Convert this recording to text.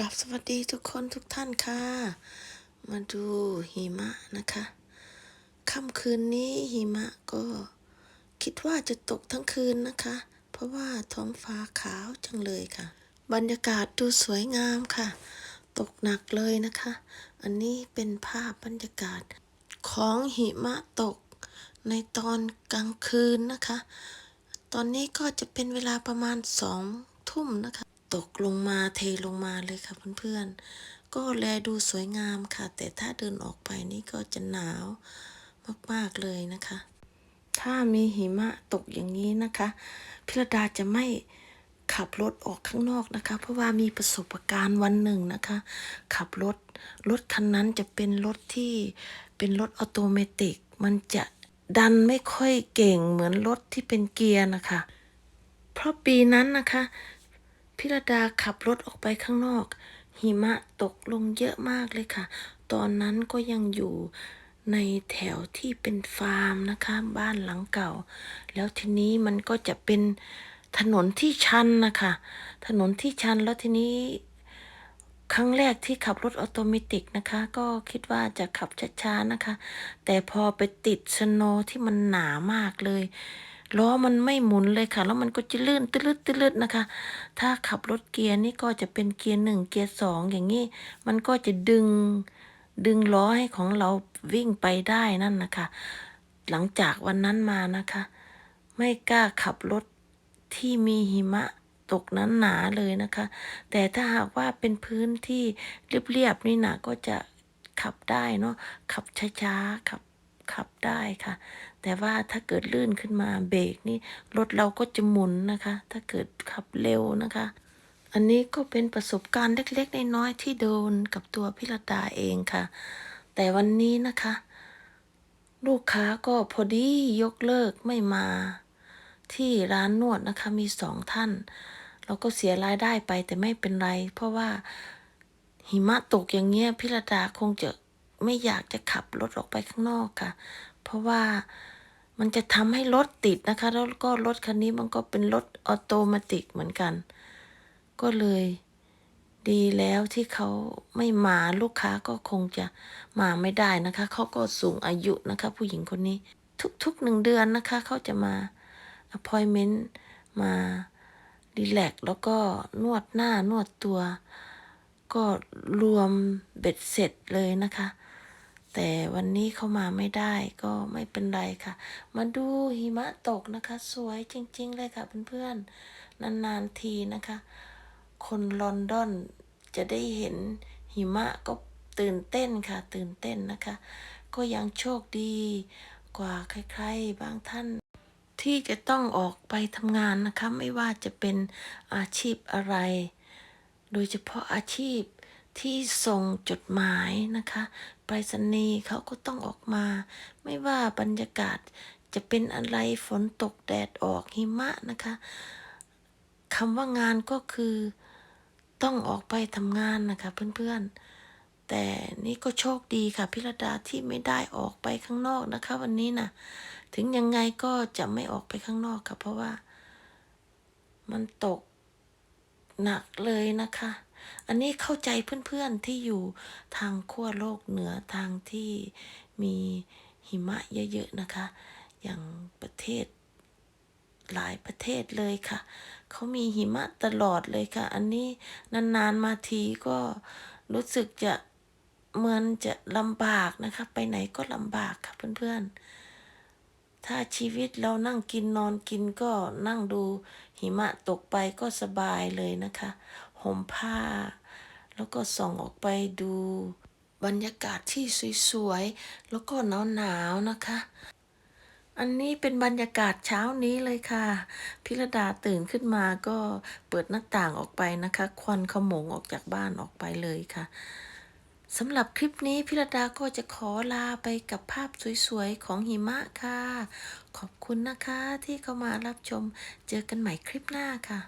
กับสวัสดีทุกคนทุกท่านค่ะ มาดูหิมะนะคะค่ำคืนนี้หิมะก็คิดว่าจะตกทั้งคืนนะคะ เพราะว่าท้องฟ้าขาวจังเลยค่ะ บรรยากาศดูสวยงามค่ะ ตกหนักเลยนะคะ อันนี้เป็นภาพบรรยากาศของหิมะตกในตอนกลางคืนนะคะ ตอนนี้ก็จะเป็นเวลาประมาณสองทุ่มนะคะ ตกลงมาเทลงมาเลยค่ะเพื่อนๆ ก็แลดูสวยงามค่ะ แต่ถ้าเดินออกไปนี่ก็จะหนาวมากๆเลยนะคะ ถ้ามีหิมะตกอย่างนี้นะคะพิรดาจะไม่ขับรถออกข้างนอกนะคะ เพราะว่ามีประสบการณ์วันหนึ่งนะคะ ขับรถ รถคันนั้นจะเป็นรถที่เป็นรถออโตเมติก มันจะดันไม่ค่อยเก่งเหมือนรถที่เป็นเกียร์นะคะ เพราะปีนั้นนะคะ พิรดาขับรถออกไปข้างนอก หิมะตกลงเยอะมากเลยค่ะ ตอนนั้นก็ยังอยู่ในแถวที่เป็นฟาร์มนะคะ บ้านหลังเก่า แล้วทีนี้มันก็จะเป็นถนนที่ชันนะคะ ถนนที่ชันแล้วทีนี้ครั้งแรกที่ขับรถออโตเมติกนะคะ ก็คิดว่าจะขับช้าๆนะคะ แต่พอไปติดสโนที่มันหนามากเลย ล้อมันไม่หมุนเลยค่ะ แล้วมันก็จะลื่นตืดๆตืดๆนะคะ ถ้าขับรถเกียร์นี่ก็จะเป็นเกียร์หนึ่งเกียร์สองอย่างนี้ มันก็จะดึงดึงล้อให้ของเราวิ่งไปได้นั่นนะคะ หลังจากวันนั้นมานะคะ ไม่กล้าขับรถที่มีหิมะตกนั้นหนาเลยนะคะ แต่ถ้าหากว่าเป็นพื้นที่เรียบๆนี่นะก็จะขับได้เนาะขับช้าๆขับ ขับได้ค่ะ แต่ว่าถ้าเกิดลื่นขึ้นมาเบรกนี่รถเราก็จะหมุนนะคะ ถ้าเกิดขับเร็วนะคะ อันนี้ก็เป็นประสบการณ์เล็กๆน้อยๆที่โดนกับตัวพิรดาเองค่ะ แต่วันนี้นะคะ ลูกค้าก็พอดียกเลิกไม่มา ที่ร้านนวดนะคะมีสองท่าน เราก็เสียรายได้ไปแต่ไม่เป็นไร เพราะว่าหิมะตกอย่างเงี้ยพิรดาคงจะ ไม่อยากจะขับรถออกไปข้างนอกค่ะ เพราะว่ามันจะทำให้รถติดนะคะ แล้วก็รถคันนี้มันก็เป็นรถออโตมติกเหมือนกัน ก็เลยดีแล้วที่เขาไม่มาลูกค้าก็คงจะมาไม่ได้นะคะ เขาก็สูงอายุนะคะ ผู้หญิงคนนี้ ทุกๆหนึ่งเดือนนะคะ เขาจะมา appointment มารีแลกแล้วก็นวดหน้านวดตัว ก็รวมเบ็ดเสร็จเลยนะคะ แต่วันนี้เขามาไม่ได้ก็ไม่เป็นไรค่ะ มาดูหิมะตกนะคะ สวยจริง ๆ เลยค่ะเพื่อนๆ นาน ๆ ทีนะคะ คนลอนดอนจะได้เห็นหิมะก็ตื่นเต้นค่ะ ตื่นเต้นนะคะ ก็ยังโชคดีกว่าใครๆ บางท่าน ที่จะต้องออกไปทำงานนะคะ ไม่ว่าจะเป็นอาชีพอะไร โดยเฉพาะอาชีพ ที่ส่งจดหมายนะคะไปรษณีย์เขาก็ต้องออกมา ไม่ว่าบรรยากาศจะเป็นอะไรฝนตกแดดออกหิมะนะคะคำว่างานก็คือต้องออกไปทำงานนะคะเพื่อนๆ แต่นี่ก็โชคดีค่ะพิรดาที่ไม่ได้ออกไปข้างนอกนะคะ วันนี้นะถึงยังไงก็จะไม่ออกไปข้างนอกค่ะเพราะว่ามันตกหนักเลยนะคะ อันนี้เข้าใจเพื่อนๆที่อยู่ทางขั้วโลกเหนือทางที่มีหิมะเยอะๆนะคะ อย่างประเทศหลายประเทศเลยค่ะ เขามีหิมะตลอดเลยค่ะ อันนี้นานๆมาทีก็รู้สึกจะเหมือนจะลำบากนะคะ ไปไหนก็ลำบากค่ะเพื่อนๆ ถ้าชีวิตเรานั่งกินนอนกินก็นั่งดูหิมะตกไปก็สบายเลยนะคะ ห่มผ้า แล้วก็ส่องออกไปดูบรรยากาศที่สวยๆ แล้วก็หนาวๆนะคะ อันนี้เป็นบรรยากาศเช้านี้เลยค่ะ พิรดาตื่นขึ้นมาก็เปิดหน้าต่างออกไปนะคะ ควันขโมงออกจากบ้านออกไปเลยค่ะสำหรับคลิปนี้พิรดาก็จะขอลาไปกับภาพสวยๆ ของหิมะค่ะ ขอบคุณนะคะที่เข้ามารับชม เจอกันใหม่คลิปหน้าค่ะ